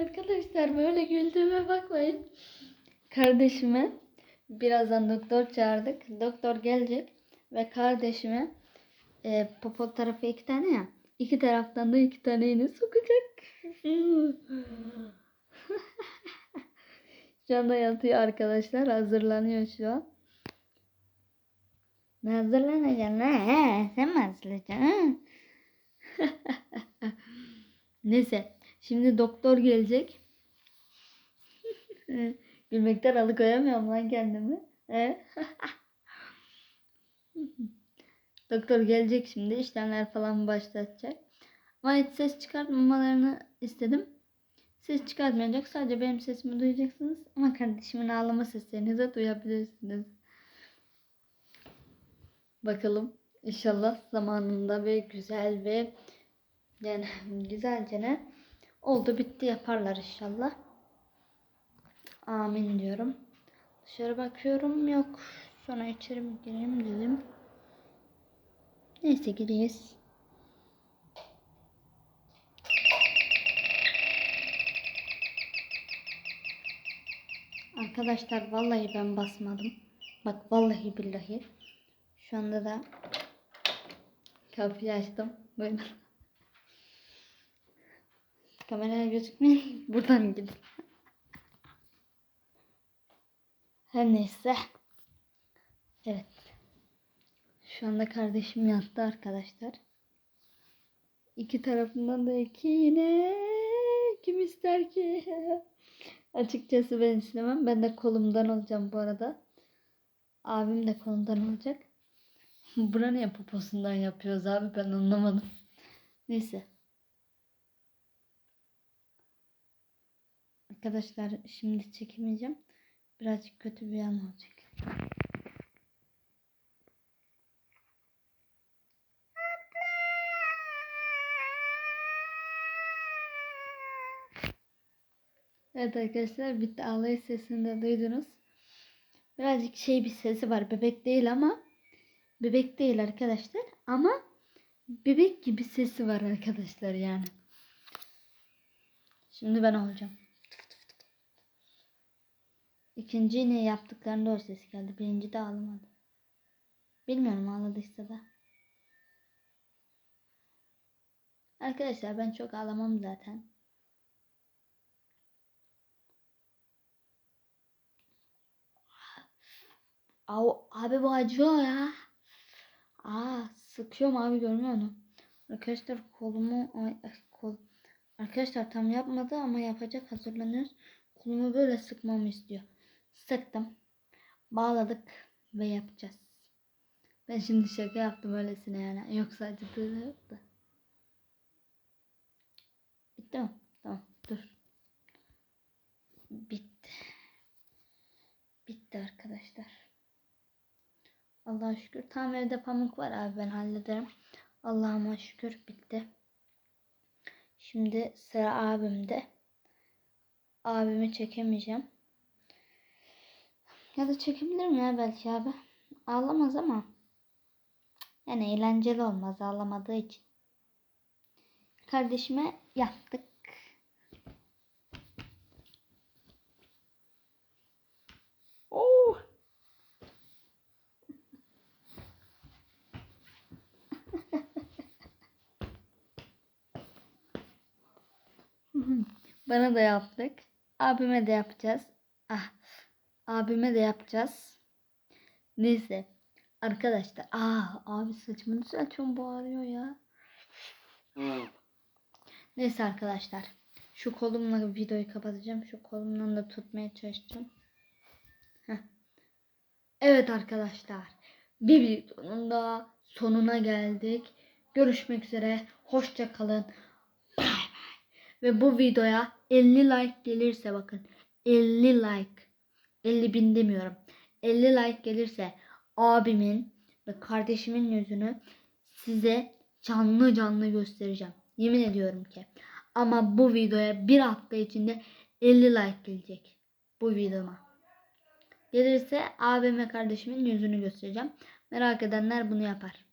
Arkadaşlar böyle güldüğüme bakmayın. Kardeşime birazdan doktor çağırdık. Doktor gelecek ve kardeşime e, popo tarafı iki tane ya. iki taraftan da iki tane iğne sokacak. şu anda yatıyor arkadaşlar. Hazırlanıyor şu an. Ne hazırlanacaksın lan? He, sen mi hazırlanacaksın? Neyse. Şimdi doktor gelecek. Gülmekten alıkoyamıyorum lan kendimi. Doktor gelecek şimdi. işlemler falan başlatacak. Ama hiç ses çıkartmamalarını istedim. Ses çıkartmayacak. Sadece benim sesimi duyacaksınız. Ama kardeşimin ağlama seslerini de duyabilirsiniz. Bakalım. İnşallah zamanında ve güzel ve yani güzelce ne oldu bitti yaparlar inşallah. Amin diyorum. Dışarı bakıyorum yok. Sonra içeri mi gireyim dedim. Neyse gireyiz. Arkadaşlar vallahi ben basmadım. Bak vallahi billahi. Şu anda da kapıyı açtım. Böyle. Kameraya gözükmeyin. Buradan gidin. Her neyse. Evet. Şu anda kardeşim yattı arkadaşlar. İki tarafından da iki yine. Kim ister ki? Açıkçası ben istemem. Ben de kolumdan olacağım bu arada. Abim de kolumdan olacak. Buna niye poposundan yapıyoruz abi ben anlamadım. Neyse. Arkadaşlar şimdi çekemeyeceğim. Birazcık kötü bir an olacak. Evet arkadaşlar bitti ağlayış sesini de duydunuz. Birazcık şey bir sesi var. Bebek değil ama bebek değil arkadaşlar ama bebek gibi sesi var arkadaşlar yani. Şimdi ben olacağım. İkinci iğne yaptıklarında o ses geldi. Birinci de ağlamadı. Bilmiyorum ağladıysa da. Arkadaşlar ben çok ağlamam zaten. Au, abi bu acıyor ya. Aa, sıkıyorum abi görmüyor musun? Arkadaşlar kolumu ay, kol. Arkadaşlar tam yapmadı ama yapacak hazırlanıyoruz. Kolumu böyle sıkmamı istiyor. Sıktım. Bağladık ve yapacağız. Ben şimdi şaka yaptım öylesine yani. Yoksa acıdığı da. Bitti mi? Tamam dur. Bitti. Bitti arkadaşlar. Allah'a şükür. Tam evde pamuk var abi ben hallederim. Allah'ıma şükür bitti. Şimdi sıra abimde. Abimi çekemeyeceğim. Ya da çekebilirim ya belki abi. Ağlamaz ama. Yani eğlenceli olmaz ağlamadığı için. Kardeşime yaptık. Oh. Bana da yaptık. Abime de yapacağız. Ah. Abime de yapacağız. Neyse. Arkadaşlar. Aa, abi saçımı düzeltiyorum bağırıyor ya. Neyse arkadaşlar. Şu kolumla videoyu kapatacağım. Şu kolumdan da tutmaya çalışacağım. Heh. Evet arkadaşlar. Bir videonun da sonuna geldik. Görüşmek üzere. Hoşça kalın. Bay bay. Ve bu videoya 50 like gelirse bakın. 50 like. 50 bin demiyorum. 50 like gelirse abimin ve kardeşimin yüzünü size canlı canlı göstereceğim. Yemin ediyorum ki. Ama bu videoya bir hafta içinde 50 like gelecek. Bu videoma. Gelirse abime kardeşimin yüzünü göstereceğim. Merak edenler bunu yapar.